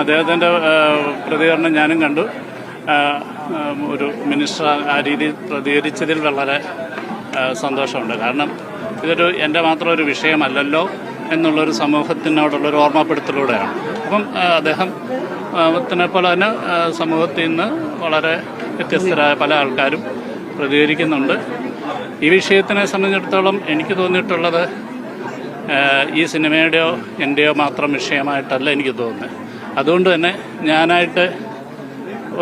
അദ്ദേഹത്തിന്റെ പ്രതികരണം ഞാനും കണ്ടു. ഒരു മിനിസ്റ്റർ ആ രീതിയിൽ പ്രതികരിച്ചതിൽ വളരെ സന്തോഷമുണ്ട്. കാരണം ഇതൊരു എന്റെ മാത്രം ഒരു വിഷയമല്ലല്ലോ എന്നുള്ളൊരു സമൂഹത്തിനോടുള്ളൊരു ഓർമ്മപ്പെടുത്തലൂടെയാണ്. അപ്പം അദ്ദേഹം ത്തിനെ പോലെ തന്നെ സമൂഹത്തിൽ നിന്ന് വളരെ വ്യത്യസ്തരായ പല ആൾക്കാരും പ്രതികരിക്കുന്നുണ്ട്. ഈ വിഷയത്തിനെ സംബന്ധിച്ചിടത്തോളം എനിക്ക് തോന്നിയിട്ടുള്ളത് ഈ സിനിമയുടെയോ എന്റെയോ മാത്രം വിഷയമായിട്ടല്ല എനിക്ക് തോന്നുന്നത്. അതുകൊണ്ട് തന്നെ ഞാനായിട്ട്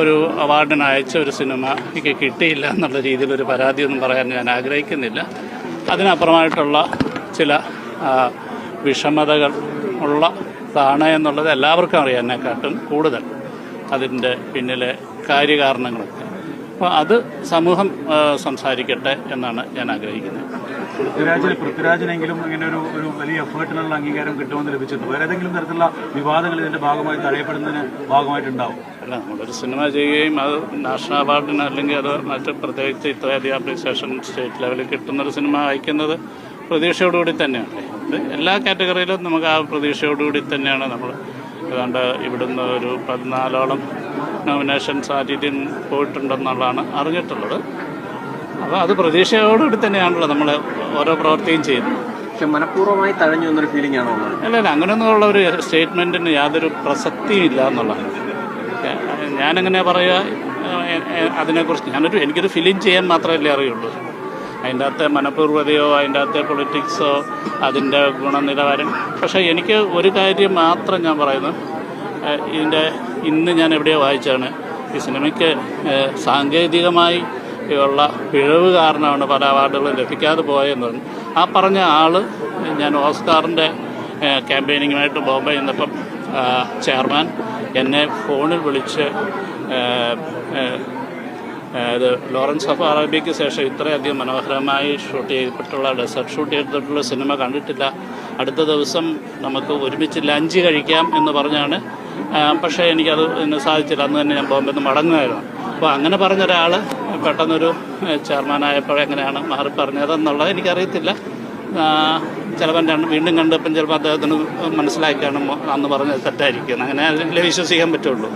ഒരു അവാർഡിന് അയച്ച ഒരു സിനിമ എനിക്ക് കിട്ടിയില്ല എന്നുള്ള രീതിയിലൊരു പരാതിയൊന്നും പറയാൻ ഞാൻ ആഗ്രഹിക്കുന്നില്ല. അതിനപ്പുറമായിട്ടുള്ള ചില വിഷമതകൾ ഉള്ള താണ് എന്നുള്ളത് എല്ലാവർക്കും അറിയാനെക്കാട്ടും കൂടുതൽ. അതിന്റെ പിന്നിലെ കാര്യകാരണങ്ങളൊക്കെ. അപ്പോൾ അത് സമൂഹം സംസാരിക്കട്ടെ എന്നാണ് ഞാൻ ആഗ്രഹിക്കുന്നത്. പൃഥ്വിരാജിന് പൃഥ്വിരാജിനെങ്കിലും ഇങ്ങനെ ഒരു ഒരു വലിയ എഫേർട്ടിനുള്ള അംഗീകാരം കിട്ടുമെന്ന് ലഭിച്ചിട്ടുണ്ട്. വേറെ ഏതെങ്കിലും തരത്തിലുള്ള വിവാദങ്ങൾ ഇതിന്റെ ഭാഗമായി തടയപ്പെടുന്നതിന് ഭാഗമായിട്ടുണ്ടാവും? അല്ല നമ്മളൊരു സിനിമ ചെയ്യുകയും അത് നാഷണൽ അവാർഡിന് അല്ലെങ്കിൽ അത് മറ്റ് പ്രത്യേകിച്ച് ഇത്രയധികം അപ്രീസിയേഷൻ സ്റ്റേറ്റ് ലെവലിൽ കിട്ടുന്നൊരു സിനിമ അയക്കുന്നത് പ്രതീക്ഷയോടുകൂടി തന്നെയാണ്. ഇത് എല്ലാ കാറ്റഗറിയിലും നമുക്ക് ആ പ്രതീക്ഷയോടുകൂടി തന്നെയാണ് നമ്മൾ ഏതാണ്ട് ഇവിടുന്ന് ഒരു പതിനാലോളം നോമിനേഷൻസ് ആ രീതിയിൽ പോയിട്ടുണ്ടെന്നുള്ളതാണ് അറിഞ്ഞിട്ടുള്ളത്. അപ്പോൾ അത് പ്രതീക്ഷയോടുകൂടി തന്നെയാണല്ലോ നമ്മൾ ഓരോ പ്രവൃത്തിയും ചെയ്യുന്നത്. പക്ഷെ മനഃപൂർവമായി തഴഞ്ഞു എന്നൊരു ഫീലിംഗ് ആണോ അല്ല അല്ല അങ്ങനെയൊന്നുള്ള ഒരു സ്റ്റേറ്റ്മെന്റിന് യാതൊരു പ്രസക്തിയും ഇല്ല എന്നുള്ളതാണ്. ഞാ- ഞാനെങ്ങനെയാ പറയുക അതിനെക്കുറിച്ച് ഞാനൊരു എനിക്കൊരു ഫിലിം ചെയ്യാൻ മാത്രമല്ലേ അറിയുള്ളൂ. അതിന്റെ അകത്തെ മനഃപൂർവതയോ അതിന്റെ അകത്തെ പൊളിറ്റിക്സോ അതിന്റെ ഗുണനിലവാരം. പക്ഷേ എനിക്ക് ഒരു കാര്യം മാത്രം ഞാൻ പറയുന്നു ഏഹ്, ഇതിന്റെ ഇന്ന് ഞാൻ എവിടെയോ വായിച്ചാണ് ഈ സിനിമയ്ക്ക് സാങ്കേതികമായി ഉള്ള പിഴവ് കാരണമാണ് പല അവാർഡുകളും ലഭിക്കാതെ പോയെന്ന് പറഞ്ഞു ആ പറഞ്ഞ ആൾ ഞാൻ ഓസ്കാറിന്റെ ക്യാമ്പയിനിങ്ങുമായിട്ട് ബോംബെ ചെന്നപ്പം ചെയർമാൻ എന്നെ ഫോണിൽ വിളിച്ച് ഇത് ലോറൻസ് ഓഫ് അറേബ്യയ്ക്ക് ശേഷം ഇത്രയധികം മനോഹരമായി ഷൂട്ട് ചെയ്തിട്ടുള്ള ഡെസർട്ട് ഷൂട്ട് ചെയ്തിട്ടുള്ള സിനിമ കണ്ടിട്ടില്ല. അടുത്ത ദിവസം നമുക്ക് ഒരുമിച്ച് ലഞ്ച് കഴിക്കാം എന്ന് പറഞ്ഞാണ് പക്ഷേ എനിക്കത് സാധിച്ചില്ല. അന്ന് തന്നെ ഞാൻ ബോംബെ നിന്ന് മടങ്ങുമായിരുന്നു. അപ്പോൾ അങ്ങനെ പറഞ്ഞ ഒരാൾ പെട്ടെന്നൊരു ചെയർമാനായപ്പോൾ എങ്ങനെയാണ് മാറി പറഞ്ഞതെന്നുള്ളത് എനിക്കറിയത്തില്ല. ചിലപ്പം രണ്ട് വീണ്ടും കണ്ടപ്പം ചിലപ്പോൾ അദ്ദേഹത്തിന് മനസ്സിലാക്കിയാണ് അന്ന് പറഞ്ഞത് തെറ്റായിരിക്കുന്നത് അങ്ങനെ അതിലേ വിശ്വസിക്കാൻ പറ്റുള്ളൂ?